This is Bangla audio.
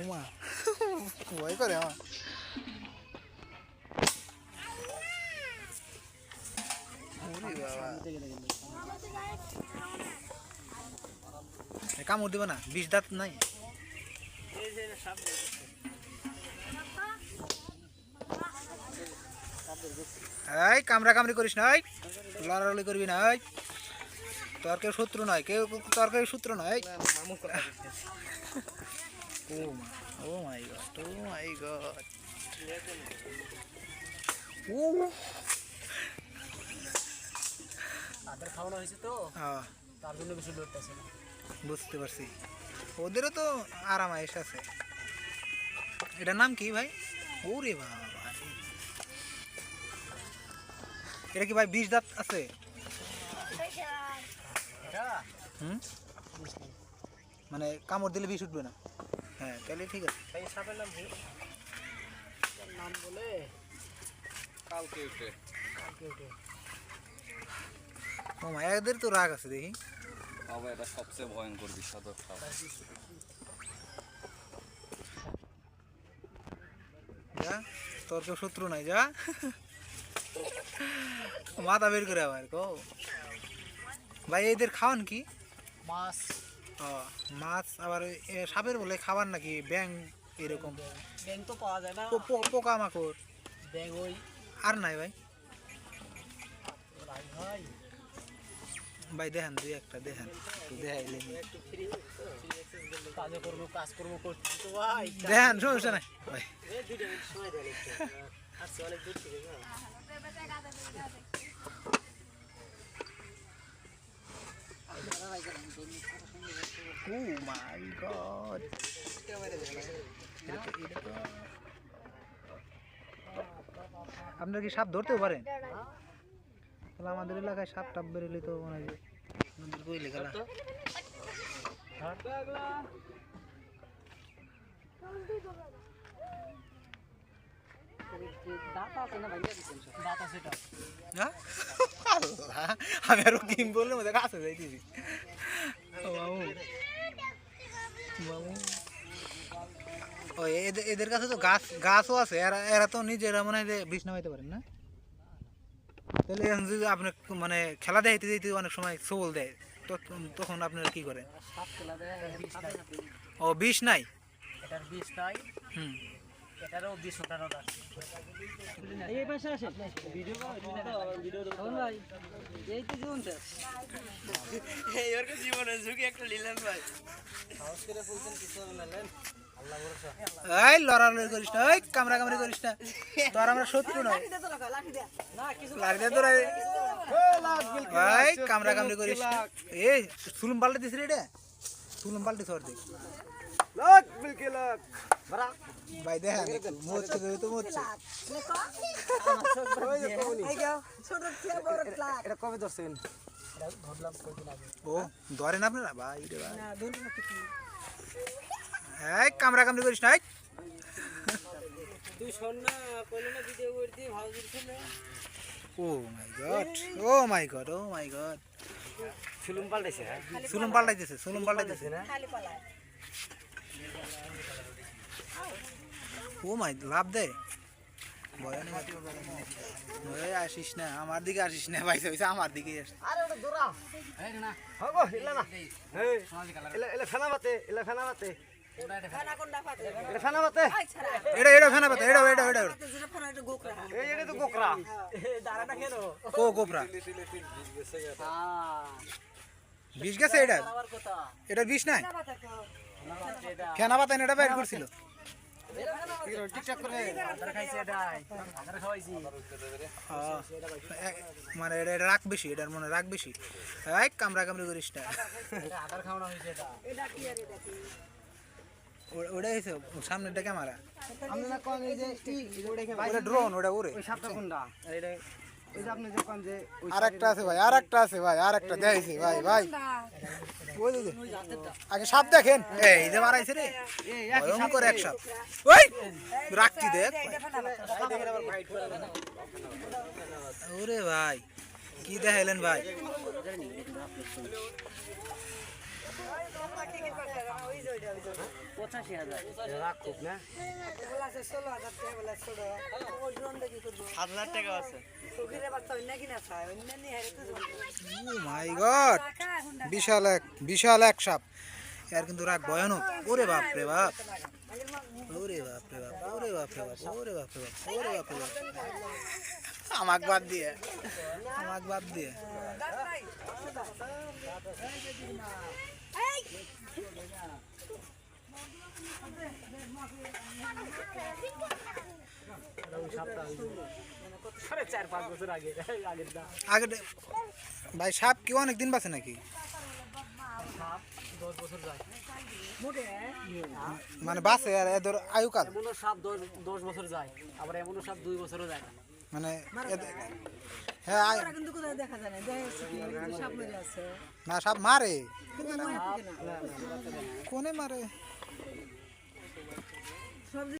উমা ভয় না বিষ দাঁত নাই এই কামড়া কামড়ি করিস না, এই। লড়ালড়ি করবি না, এই। তোর কেউ শত্রু নয়, কেউ তোর কেউ নয় মা ও my god oh my god ও তাদের খাওয়ানো হয়েছে তো? হ্যাঁ। তার জন্য বেশি বুঝতে পারছি। ওদেরও তো আরাম আয়েস আছে। এটার নাম কি ভাই? ওরে বাবা এটা কি ভাই বিষ দাঁত আছে? হুম? মানে কামড় দিলে বিষ উঠবে না। হ্যাঁ তাহলে ঠিক আছে। এই সাপের নাম নাম বলে কালকে উঠে। কালকে উঠে। ও মা তো রাগ আছে দেখি। বাবা এটা সবচেয়ে ভয়ঙ্কর সাপ যা তোর কেউ শত্রু নাই যা। মাথা বের করে আবার কো ভাই এদের খাওয়ান কি? মাছ। মাছ আবার সাপের বলে খাবার নাকি ব্যাং এরকম? ব্যাং তো পাওয়া যায় না। পোকা মাকড় ব্যাং ওই আর নাই ভাই। ভাই। দেখেন দুই একটা দেখেন। দেখাইলেন। দেখেন সমস্যা নাই। ভাই। অনেক দূর থেকে ও মাই গড আপনারা কি সাপ ধরতেও পারেন? তাহলে আমাদের এলাকায় সাপ টাপ বেরোলে তো মনে হয় যে নদীর বইলে গেলা? হ্যাঁ? আমি আরও গেম বললে মধ্যে কাছে এদের এদের কাছে তো গাছ গাছও আছে। এরা এরা তো নিজেরা মনে হয় যে বিষ নামাইতে পারেন না। তাহলে এখন যদি আপনি মানে খেলা দেখাইতে দিতে অনেক সময় সবল দেয় তখন আপনারা কি করেন? ও বিষ নাই? এটার বিষ নাই। হুম। এটারও বিষ ওঠানো এই পাশে আসেন। ভিডিও ভিডিও ভাই এই তো জীবন এই ওর জীবনের ঝুঁকি একটা নিলেন ভাই। সাহস করে বলছেন কিছু ভরসা এই লড়ালড়ি করিস না এই কামড়া কামড়ি করিস না। তোর আমরা শত্রু নয়। না কিছু লাড়ি দে তোরা ভাই কামড়া কামড়ি করিস। এই সুলুম পাল্টে দিস রে এটা। সুলুম পাল্টে সর দে লাখ বিলকে লাখ ভাই দেখা মরছে। তো তো মরছে এটা কবে ধরছেন ধরলাম কয়দিন আগে ও ধরেন আপনারা? ভাই রে ভাই। এই কামড়া কামড়ি করিস না এই। তুই শোন না কইলো না ভিডিও করতে ভালো দিচ্ছে না। ও my god oh my god oh my god. Film পাল্টাইছে সুলুম পাল্টাইতেছে সুলুম পাল্টাইতেছে। না? ও মাই লাভ দে। নেই। আসিস না আমার দিকে আসিস না ভাই হইছে আমার দিকে আসিস। বিষ গেছে এটা? এটা বিষ নাই? এটা। ফেনা পাতা এটা বের করছিল। হ্যাঁ। মানে এটা এটা রাগ বেশি এটার মনে রাগ বেশি। কামড়া কামড়ি করিস না এটা আদার খাওয়ানো হয়েছে এটা ও- ওটা হয়েছে সামনেটা ক্যামেরা। আপনি না কোন এই যে ওটা ড্রোন ওটা উড়ে ওই সাপটা কোনটা? এইটা ওই যে আপনি যে কোন যে ওই আর একটা আছে ভাই আর একটা আছে ভাই আর একটা ভাই ভাই। ওই যে- আগে সাপ দেখেন। এই যে মারাইছে রে। ভয়ঙ্কর এক সাপ। ওই রাখতি দেখ। ওরে ভাই কি দেখাইলেন ভাই? পঁচাশি হাজার গড, বিশাল এক বিশাল এক সাপ। এর কিন্তু রাগ ভয়ানক ওরে বাপ রে বাপ, ওরে বাপ রে বাপ, ওরে বাপ রে বাপ, ওরে বাপ রে বাপ, ওরে বাপ রে বাপ। আমাক বাদ দিয়ে। আমাক বাদ দিয়ে। আগে ভাই, সাপ কি অনেক দিন বাঁচে নাকি? মানে বাঁচে আর এদের আয়ুকাল। এমনও সাপ দশ বছর যায়, আবার এমনও সাপ দুই বছরও যায় না। মানে হ্যাঁ কিন্তু কোথায় দেখা যায় না। সাপ মেরে আছে। না সাপ মারে। কিন্তু থাকে না। কোনে মারে?